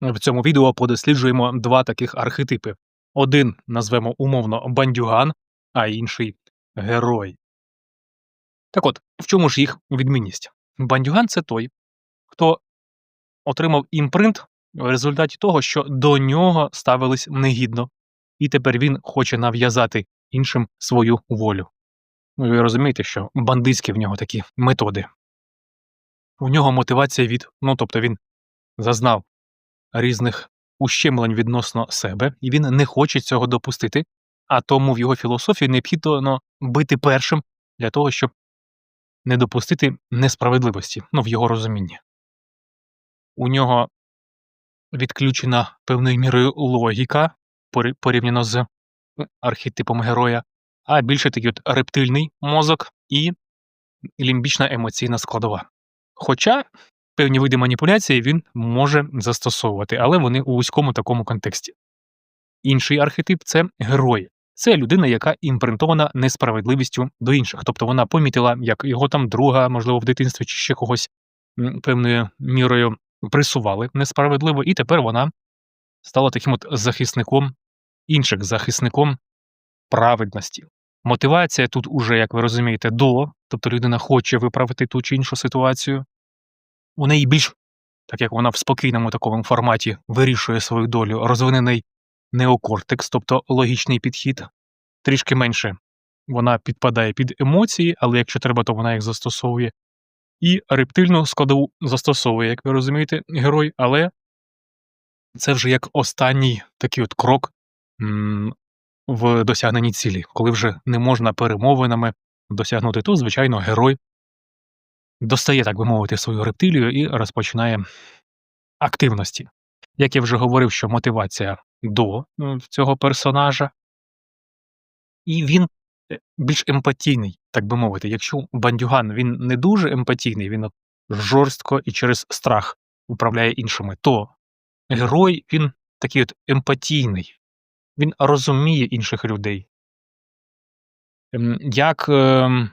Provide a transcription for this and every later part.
В цьому відео подосліджуємо два таких архетипи. Один назвемо умовно бандюган, а інший герой. Так от, в чому ж їх відмінність? Бандюган це той, хто отримав імпринт в результаті того, що до нього ставились негідно, і тепер він хоче нав'язати іншим свою волю. Ну, Ви розумієте, що бандитські в нього такі методи. У нього мотивація від, ну тобто він зазнав різних ущемлень відносно себе, і він не хоче цього допустити, а тому в його філософії необхідно бити першим для того, щоб не допустити несправедливості, ну, в його розумінні. У нього відключена певною мірою логіка порівняно з архетипом героя, а більше такий от рептильний мозок і лімбічна емоційна складова. Хоча певні види маніпуляції він може застосовувати, але вони у вузькому такому контексті. Інший архетип це герой. Це людина, яка імпринтована несправедливістю до інших. Тобто вона помітила, як його там друга, можливо, в дитинстві чи ще когось певною мірою присували несправедливо, і тепер вона стала таким от захисником інших, захисником праведності. Мотивація тут уже, як ви розумієте, до, тобто людина хоче виправити ту чи іншу ситуацію. У неї більш, так як вона в спокійному такому форматі вирішує свою долю, розвинений неокортекс, тобто логічний підхід, трішки менше вона підпадає під емоції, але якщо треба, то вона їх застосовує. І рептильну складову застосовує, як ви розумієте, герой, але це вже як останній такий от крок в досягненні цілі, коли вже не можна перемовинами досягнути, то, звичайно, герой достає, так би мовити, свою рептилію і розпочинає активності. Як я вже говорив, що мотивація до е, цього персонажа, і він е, більш емпатійний, так би мовити. Якщо бандюган він не дуже емпатійний, він жорстко і через страх управляє іншими, то герой він такий от емпатійний, він розуміє інших людей. Ем, Як ем,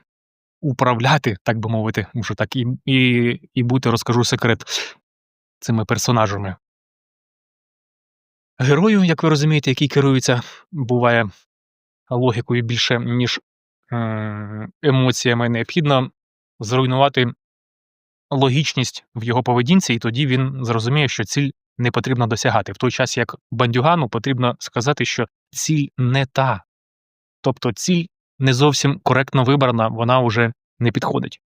управляти, так би мовити, може так і, і, і бути, розкажу секрет цими персонажами. Герою, як ви розумієте, який керується, буває логікою більше, ніж е, емоціями, необхідно зруйнувати логічність в його поведінці, і тоді він зрозуміє, що ціль не потрібно досягати. В той час, як бандюгану потрібно сказати, що ціль не та. Тобто ціль не зовсім коректно вибрана, вона вже не підходить.